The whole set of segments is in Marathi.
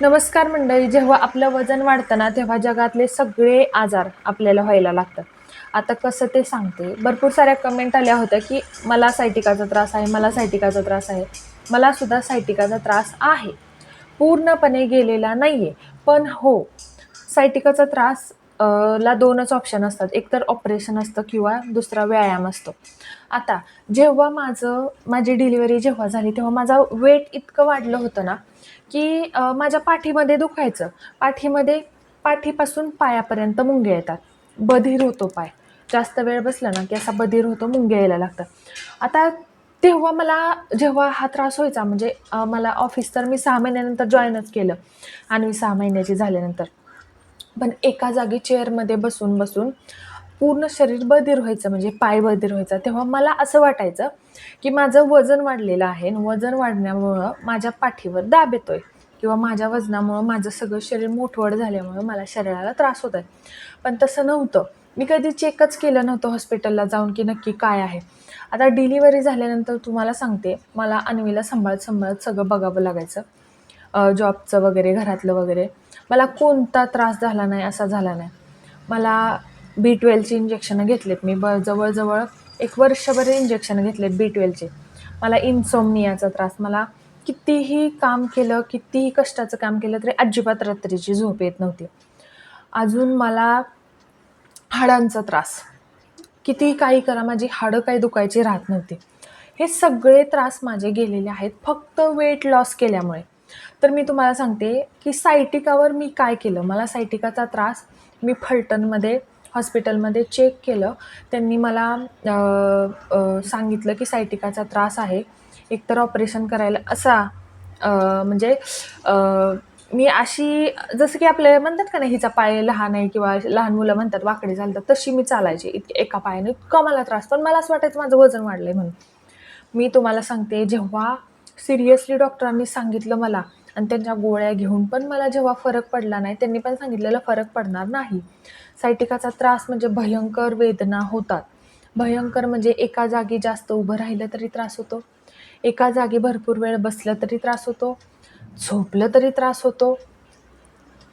नमस्कार मंडळी जेव्हा आपलं वजन वाढतं ना तेव्हा जगातले सगळे आजार आपल्याला व्हायला लागतात. आता कसं ते सांगते. भरपूर साऱ्या कमेंट आल्या होत्या की मला सायटिकाचा त्रास आहे मला सायटिकाचा त्रास आहे. मला सुद्धा सायटिकाचा त्रास आहे. पूर्णपणे गेलेला नाही आहे पण हो सायटिकाचा त्रास ला दोनच ऑप्शन असतात. एकतर ऑपरेशन असतं किंवा दुसरा व्यायाम असतो. आता जेव्हा माझं माझी डिलिव्हरी जेव्हा झाली तेव्हा माझा वेट इतकं वाढलं होतं ना की माझ्या पाठीमध्ये दुखायचं. पाठीमध्ये पाठीपासून पायापर्यंत मुंग्या येतात. बधीर होतो पाय. जास्त वेळ बसला ना की असा बधीर होतो मुंग्या यायला लागतात. आता तेव्हा मला जेव्हा हा त्रास व्हायचा म्हणजे मला ऑफिस तर मी सहा महिन्यानंतर जॉईनच केलं. आणि मी सहा महिन्याची झाल्यानंतर. पण एका जागी चेअरमध्ये बसून बसून पूर्ण शरीर बधीर व्हायचं म्हणजे पाय बधीर व्हायचा. तेव्हा मला असं वाटायचं की माझं वजन वाढलेलं आहे आणि वजन वाढण्यामुळं माझ्या पाठीवर दाब येतो आहे किंवा माझ्या वजनामुळं माझं सगळं शरीर मोठवड झाल्यामुळं मला शरीराला त्रास होत आहे पण तसं नव्हतं. मी कधी चेकच केलं नव्हतं हॉस्पिटलला जाऊन की नक्की काय आहे. आता डिलिव्हरी झाल्यानंतर तुम्हाला सांगते मला अन्वीला सांभाळत सांभाळत सगळं बघावं लागायचं. जॉबचं वगैरे घरातलं वगैरे. मला कोणता त्रास झाला नाही असा झाला नाही. मला बी ट्वेलची इंजेक्शनं घेतलेत मी. ब जवळजवळ एक वर्षभर इंजेक्शन घेतलेत बी ट्वेलचे मला इन्सोमनियाचा त्रास मला कितीही काम केलं कितीही कष्टाचं काम केलं तरी अजिबात रात्रीची झोप येत नव्हती. अजून मला हाडांचा त्रास. कितीही काही करा माझी हाडं काही दुखायची राहत नव्हती. हे सगळे त्रास माझे गेलेले आहेत फक्त वेट लॉस केल्यामुळे. तर मी तुम्हाला सांगते की सायटिकावर मी काय केलं? मला सायटिकाचा त्रास मी फलटणमध्ये हॉस्पिटलमध्ये चेक केलं. त्यांनी मला सांगितलं की सायटिकाचा त्रास आहे. एकतर ऑपरेशन करायला असा म्हणजे मी अशी जसं की आपल्याला म्हणतात का नाही हिचा पाय लहान आहे किंवा लहान मुलं म्हणतात वाकडे चालतात तशी मी चालायची. इतके एका पायाने इतका मला त्रास. पण मला असं वाटायचं माझं वजन वाढलं आहे म्हणून. मी तुम्हाला सांगते जेव्हा सिरियसली डॉक्टरांनी सांगितलं मला आणि त्यांच्या गोळ्या घेऊन पण मला जेव्हा फरक पडला नाही त्यांनी पण सांगितलेलं फरक पडणार नाही. सायटिकाचा त्रास म्हणजे भयंकर वेदना होतात. भयंकर म्हणजे एका जागी जास्त उभं राहिलं तरी त्रास होतो. एका जागी भरपूर वेळ बसलं तरी त्रास होतो. झोपलं तरी त्रास होतो.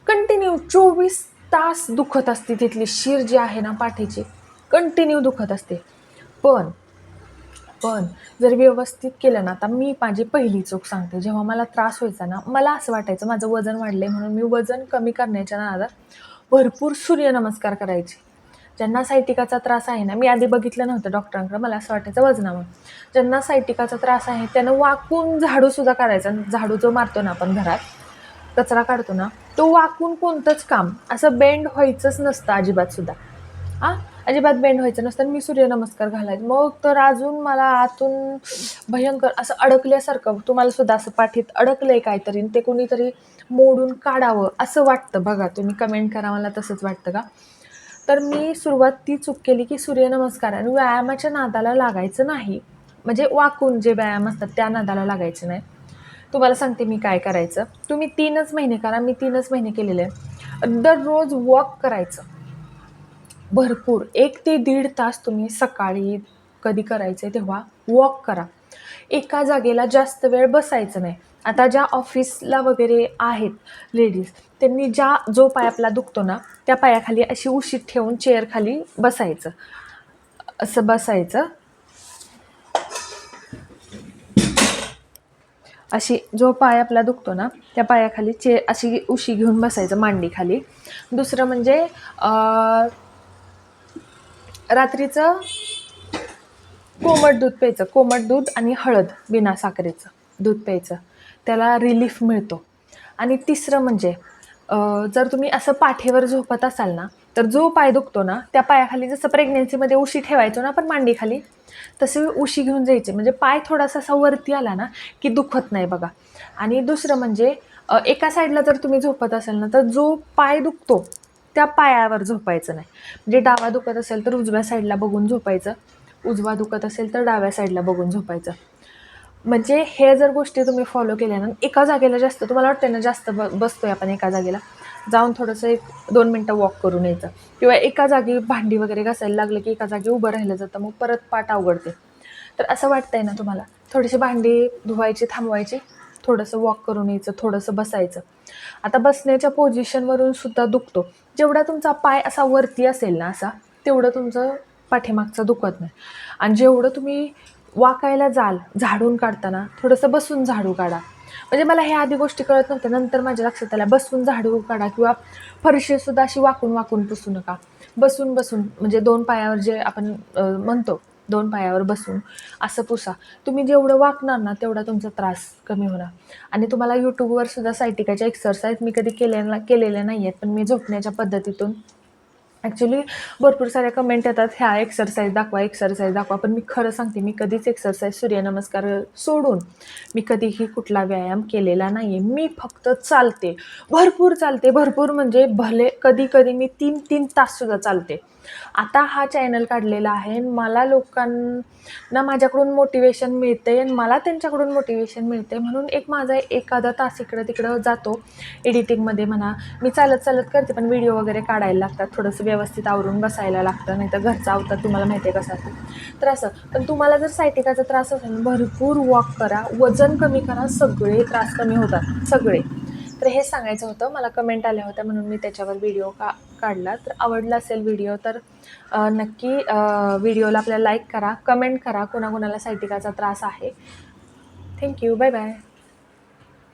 कंटिन्यू चोवीस तास दुखत असते तिथली शिर जी आहे ना पाठीची कंटिन्यू दुखत असते. पण पण जर व्यवस्थित केलं ना आता मी माझी पहिली चूक सांगते. जेव्हा मला त्रास व्हायचा ना मला असं वाटायचं माझं वजन वाढलं म्हणून मी वजन कमी करण्याच्या नादात भरपूर सूर्यनमस्कार करायचे. ज्यांना सायटिकाचा त्रास आहे ना मी आधी बघितलं नव्हतं डॉक्टरांकडे मला असं वाटायचं वजनामुळे ज्यांना सायटिकाचा त्रास आहे त्यानं वाकून झाडूसुद्धा करायचा झाडू जो मारतो ना आपण घरात कचरा काढतो ना तो वाकून कोणतंच काम असं बेंड व्हायचंच नसतं अजिबात सुद्धा. हां अजिबात बेंड व्हायचं नसतं आणि मी सूर्यनमस्कार घालायचे. मग तर अजून मला आतून भयंकर असं अडकल्यासारखं तुम्हाला सुद्धा असं पाठीत अडकलंय काहीतरी आणि ते कोणीतरी मोडून काढावं असं वाटतं बघा. तुम्ही कमेंट करा मला तसंच वाटतं का? तर मी सुरुवात ती चूक केली की सूर्यनमस्कार आणि व्यायामाच्या नादाला लागायचं नाही. म्हणजे वाकून जे व्यायाम असतात त्या नादाला लागायचं नाही. तुम्हाला सांगते मी काय करायचं. तुम्ही तीनच महिने करा मी तीनच महिने केलेले आहे. दररोज वॉक करायचं. भरपूर. एक ते दीड तास तुम्ही सकाळी कधी करायचे तेव्हा वॉक करा. एका जागेला जास्त वेळ बसायचं नाही. आता ज्या ऑफिसला वगैरे आहेत लेडीज त्यांनी ज्या जो पाय आपला दुखतो ना त्या पायाखाली अशी उशीत ठेवून चेअरखाली बसायचं. असं बसायचं. अशी जो पाय आपला दुखतो ना त्या पायाखाली चे अशी उशी घेऊन बसायचं मांडीखाली. दुसरं म्हणजे रात्रीचं कोमट दूध प्यायचं. कोमट दूध आणि हळद बिना साखरेचं दूध प्यायचं. त्याला रिलीफ मिळतो. आणि तिसरं म्हणजे जर तुम्ही असं पाठीवर झोपत असाल ना तर जो पाय दुखतो ना त्या पायाखाली जसं प्रेग्नेन्सीमध्ये उशी ठेवायचो ना आपण मांडीखाली तसे उशी घेऊन जायचे. म्हणजे पाय थोडासा असा वरती आला ना की दुखत नाही बघा. आणि दुसरं म्हणजे एका साईडला जर तुम्ही झोपत असाल ना तर जो पाय दुखतो त्या पायावर झोपायचं नाही. म्हणजे डावा दुखत असेल तर उजव्या साईडला बघून झोपायचं. उजवा दुखत असेल तर डाव्या साईडला बघून झोपायचं. म्हणजे हे जर गोष्टी तुम्ही फॉलो केल्या ना एका जागेला जास्त तुम्हाला वाटतं ना जास्त ब बसतोय आपण एका जागेला. जाऊन थोडंसं एक दोन मिनटं वॉक करून यायचं. किंवा एका जागी भांडी वगैरे घासायला लागलं की एका जागी उभं राहिलं जातं मग परत पाठ अवघडते. तर असं वाटतंय ना तुम्हाला? थोडीशी भांडी धुवायची थांबवायची थोडंसं वॉक करून यायचं थोडंसं बसायचं. आता बसण्याच्या पोझिशनवरून सुद्धा दुखतो. जेवढा तुमचा पाय असा वरती असेल ना असा तेवढं तुमचं पाठीमागचं दुखत नाही. आणि जेवढं तुम्ही वाकायला जाल झाडून काढताना थोडंसं बसून झाडू काढा. म्हणजे मला ह्या आधी गोष्टी कळत नव्हत्या नंतर माझ्या लक्षात आल्या बसून झाडू काढा किंवा फरशीसुद्धा अशी वाकून वाकून पुसू नका. बसून बसून म्हणजे दोन पायावर जे आपण म्हणतो दोन पायावर बसून असं पुसा. तुम्ही जेवढं वाकणार ना तेवढा तुमचा त्रास कमी होणार. आणि तुम्हाला यूट्यूबवर सुद्धा सायटिकाच्या एक्सरसाइज मी कधी केलेला केलेल्या नाही आहेत पण मी झोपण्याच्या पद्धतीतून ॲक्च्युली भरपूर साऱ्या कमेंट येतात. ह्या एक्सरसाइज दाखवा एक्सरसाइज दाखवा. पण मी खरं सांगते मी कधीच एक्सरसाइज सूर्यनमस्कार सोडून मी कधीही कुठला व्यायाम केलेला नाही आहे मी फक्त चालते. भरपूर चालते. भरपूर म्हणजे भले कधी कधी मी तीन तीन ताससुद्धा चालते. आता हा चॅनल काढलेला आहे मला लोकांना माझ्याकडून मोटिवेशन मिळते आणि मला त्यांच्याकडून मोटिवेशन मिळते म्हणून एक माझा एखादा तास इकडं तिकडं जातो एडिटिंगमध्ये म्हणा. मी चालत चालत करते पण व्हिडिओ वगैरे काढायला लागतात. थोडंसं व्यवस्थित आवरून बसायला लागतं नाही तर घरचा आवतात तुम्हाला माहिती आहे कसा तर असं पण तुम्हाला जर सायटिकाचा त्रास असेल भरपूर वॉक करा वजन कमी करा सगळे त्रास कमी होतात सगळे. तर हे सांगायचं होतं मला कमेंट आल्या होत्या म्हणून मी त्याच्यावर व्हिडिओ का काढला. तर आवडला असेल व्हिडिओ तर नक्की व्हिडिओला आपल्याला लाईक करा कमेंट करा कोणाकोणाला सायटिकाचा त्रास आहे. Thank you bye bye